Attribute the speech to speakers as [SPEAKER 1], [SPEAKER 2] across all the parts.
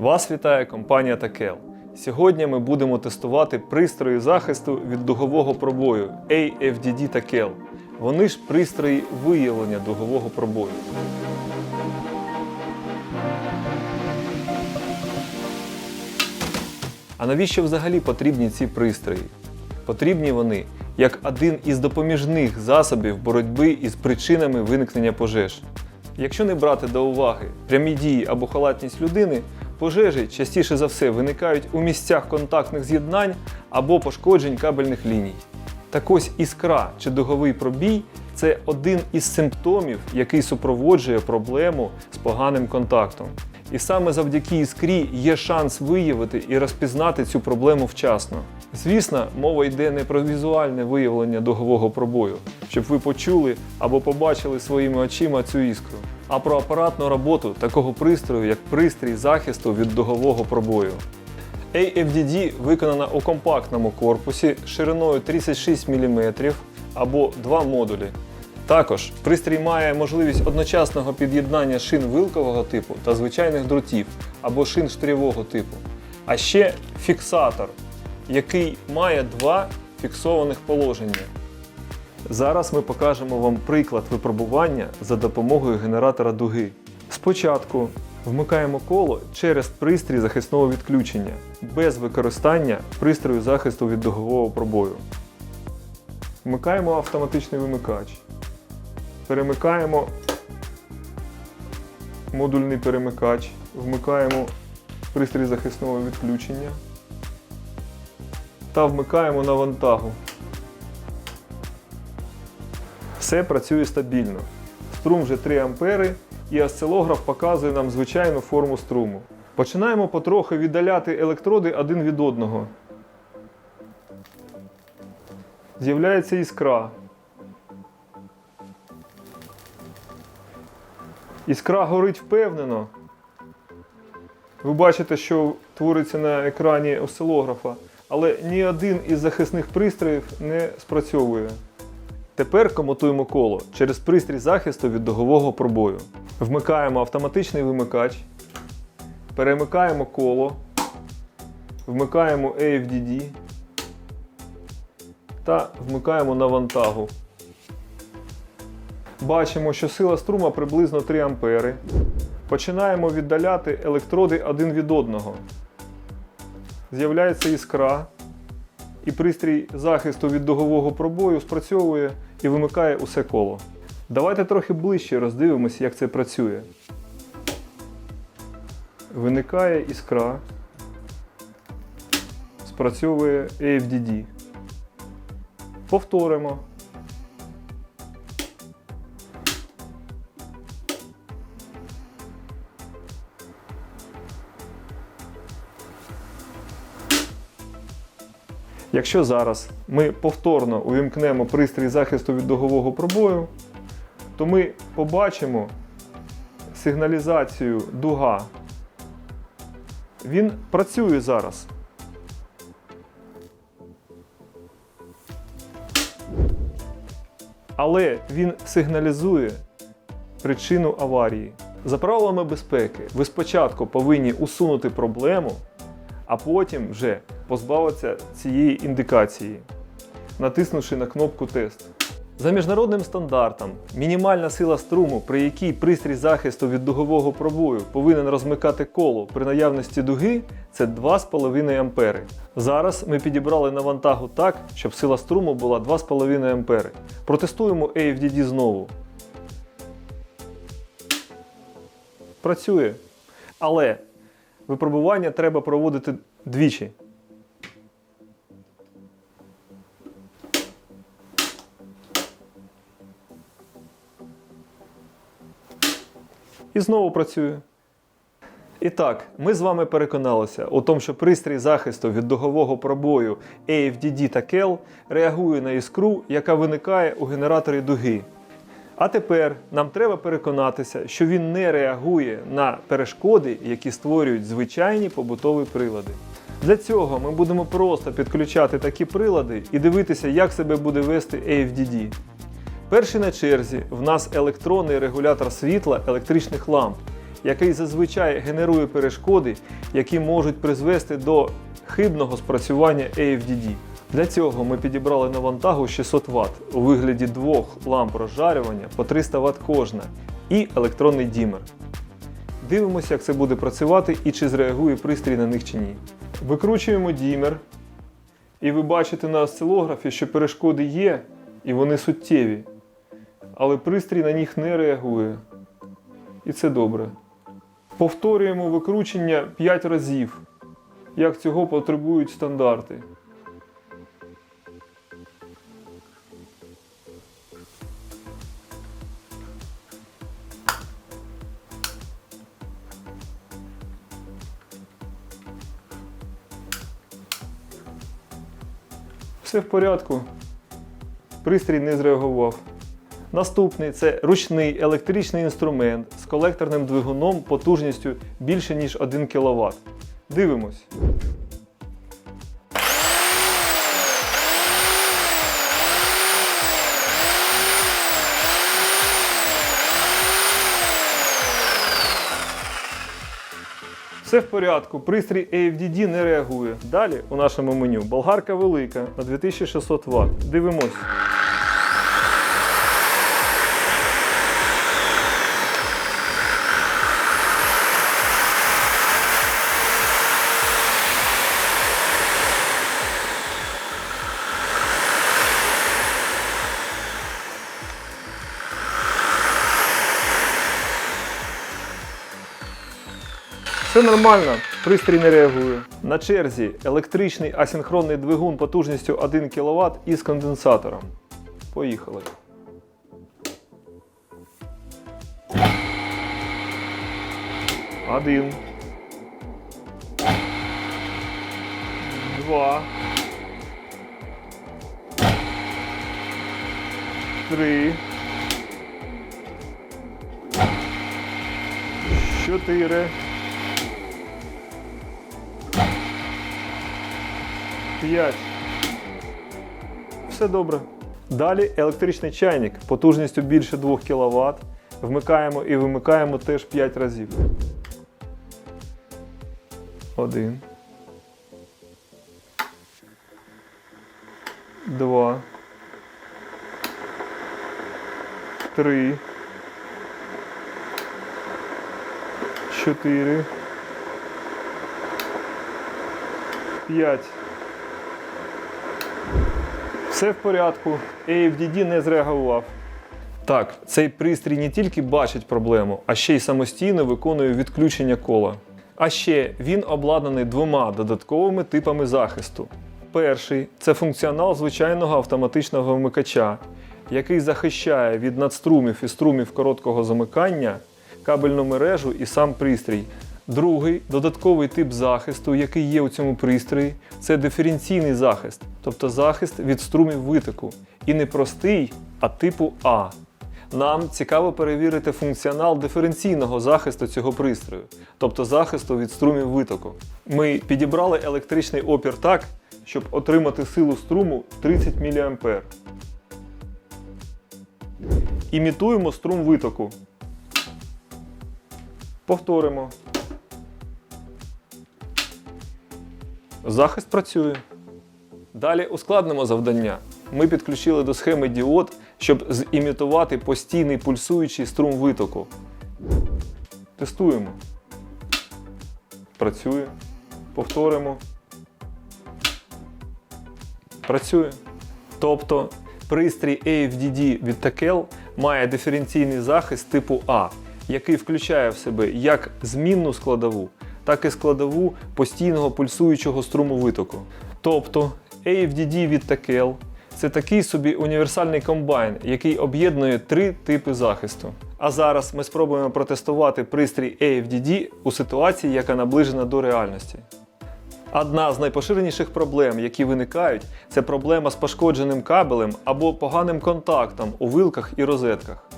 [SPEAKER 1] Вас вітає компанія Takel. Сьогодні ми будемо тестувати пристрої захисту від дугового пробою AFDD Takel. Вони ж пристрої виявлення дугового пробою. А навіщо взагалі потрібні ці пристрої? Потрібні вони як один із допоміжних засобів боротьби із причинами виникнення пожеж. Якщо не брати до уваги прямі дії або халатність людини, пожежі частіше за все виникають у місцях контактних з'єднань або пошкоджень кабельних ліній. Так ось іскра чи дуговий пробій це один із симптомів, який супроводжує проблему з поганим контактом. І саме завдяки іскрі є шанс виявити і розпізнати цю проблему вчасно. Звісно, мова йде не про візуальне виявлення дугового пробою, щоб ви почули або побачили своїми очима цю іскру, а про апаратну роботу такого пристрою, як пристрій захисту від дугового пробою. AFDD виконана у компактному корпусі шириною 36 мм або два модулі. Також пристрій має можливість одночасного під'єднання шин вилкового типу та звичайних дротів або шин штрівого типу. А ще фіксатор, який має два фіксованих положення. Зараз ми покажемо вам приклад випробування за допомогою генератора дуги. Спочатку вмикаємо коло через пристрій захисного відключення без використання пристрою захисту від дугового пробою. Вмикаємо автоматичний вимикач. Перемикаємо модульний перемикач. Вмикаємо пристрій захисного відключення та вмикаємо на Все працює стабільно. Струм вже 3 ампери і осцилограф показує нам звичайну форму струму. Починаємо потрохи віддаляти електроди один від одного. З'являється іскра. Іскра горить впевнено. Ви бачите, що твориться на екрані осцилографа, але ні один із захисних пристроїв не спрацьовує. Тепер комутуємо коло через пристрій захисту від дугового пробою. Вмикаємо автоматичний вимикач, перемикаємо коло, вмикаємо AFDD та вмикаємо на вантагу. Бачимо, що сила струма приблизно 3 ампери. Починаємо віддаляти електроди один від одного. З'являється іскра, і пристрій захисту від дугового пробою спрацьовує і вимикає усе коло. Давайте трохи ближче роздивимося, як це працює. Виникає іскра, спрацьовує AFDD. Повторимо. Якщо зараз ми повторно увімкнемо пристрій захисту від дугового пробою, то ми побачимо сигналізацію дуга. Він працює зараз. Але він сигналізує причину аварії. За правилами безпеки, ви спочатку повинні усунути проблему, а потім вже позбавитися цієї індикації, натиснувши на кнопку Тест. За міжнародним стандартом, мінімальна сила струму, при якій пристрій захисту від дугового пробою повинен розмикати коло при наявності дуги, це 2,5 ампери. Зараз ми підібрали навантагу так, щоб сила струму була 2,5 ампери. Протестуємо AFDD знову. Працює. Але випробування треба проводити двічі. І знову працює. І так, ми з вами переконалися у тому, що пристрій захисту від дугового пробою AFDD та KEL реагує на іскру, яка виникає у генераторі дуги. А тепер нам треба переконатися, що він не реагує на перешкоди, які створюють звичайні побутові прилади. Для цього ми будемо просто підключати такі прилади і дивитися, як себе буде вести AFDD. Перший на черзі в нас електронний регулятор світла електричних ламп, який зазвичай генерує перешкоди, які можуть призвести до хибного спрацювання AFDD. Для цього ми підібрали навантагу 600 Вт у вигляді двох ламп розжарювання по 300 Вт кожна і електронний дімер. Дивимося, як це буде працювати і чи зреагує пристрій на них чи ні. Викручуємо дімер, і ви бачите на осцилографі, що перешкоди є і вони суттєві. Але пристрій на них не реагує. І це добре. Повторюємо викручення 5 разів, як цього потребують стандарти. Все в порядку. Пристрій не зреагував. Наступний це ручний електричний інструмент з колекторним двигуном потужністю більше ніж 1 кВт. Дивимось. Все в порядку, пристрій AFDD не реагує. Далі у нашому меню болгарка велика на 2600 Вт. Дивимось. Все нормально, пристрій не реагує. На черзі електричний асинхронний двигун потужністю 1 кВт із конденсатором. Поїхали. Один. Два. Три. Чотири. 5. Все добре. Далі електричний чайник потужністю більше 2 кВт. Вмикаємо і вимикаємо теж 5 разів. Один. Два. Три. Чотири. П'ять. Все в порядку, AFDD не зреагував. Так, цей пристрій не тільки бачить проблему, а ще й самостійно виконує відключення кола. А ще він обладнаний двома додатковими типами захисту. Перший це функціонал звичайного автоматичного вмикача, який захищає від надструмів і струмів короткого замикання кабельну мережу і сам пристрій. Другий додатковий тип захисту, який є у цьому пристрої, це диференційний захист, тобто захист від струмів витоку. І не простий, а типу А. Нам цікаво перевірити функціонал диференційного захисту цього пристрою, тобто захисту від струмів витоку. Ми підібрали електричний опір так, щоб отримати силу струму 30 мА. Імітуємо струм витоку. Повторимо. Захист працює. Далі ускладнимо завдання. Ми підключили до схеми діод, щоб зімітувати постійний пульсуючий струм витоку. Тестуємо. Працює. Повторимо. Працює. Тобто пристрій AFDD від Takel має диференційний захист типу А, який включає в себе як змінну складову, так і складову постійного пульсуючого струму витоку. Тобто AFDD від Takel – це такий собі універсальний комбайн, який об'єднує три типи захисту. А зараз ми спробуємо протестувати пристрій AFDD у ситуації, яка наближена до реальності. Одна з найпоширеніших проблем, які виникають, це проблема з пошкодженим кабелем або поганим контактом у вилках і розетках.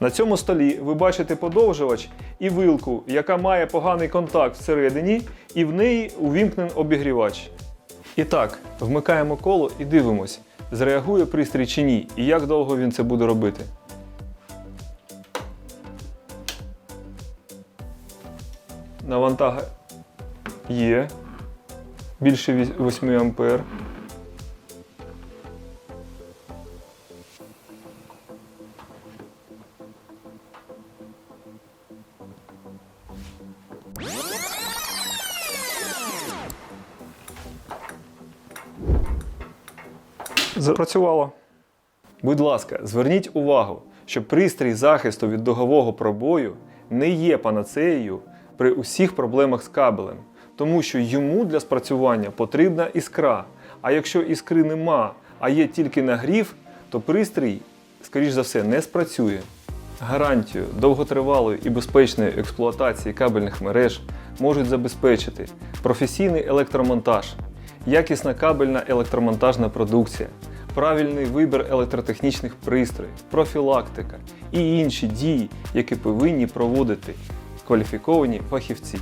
[SPEAKER 1] На цьому столі ви бачите подовжувач і вилку, яка має поганий контакт всередині, і в неї увімкнений обігрівач. І так, вмикаємо коло і дивимось, зреагує пристрій чи ні, і як довго він це буде робити. Навантага є. Більше 8 ампер. Запрацювало. Будь ласка, зверніть увагу, що пристрій захисту від дугового пробою не є панацеєю при усіх проблемах з кабелем, тому що йому для спрацювання потрібна іскра. А якщо іскри нема, а є тільки нагрів, то пристрій, скоріш за все, не спрацює. Гарантію довготривалої і безпечної експлуатації кабельних мереж можуть забезпечити професійний електромонтаж, якісна кабельна електромонтажна продукція, правильний вибір електротехнічних пристроїв, профілактика і інші дії, які повинні проводити кваліфіковані фахівці.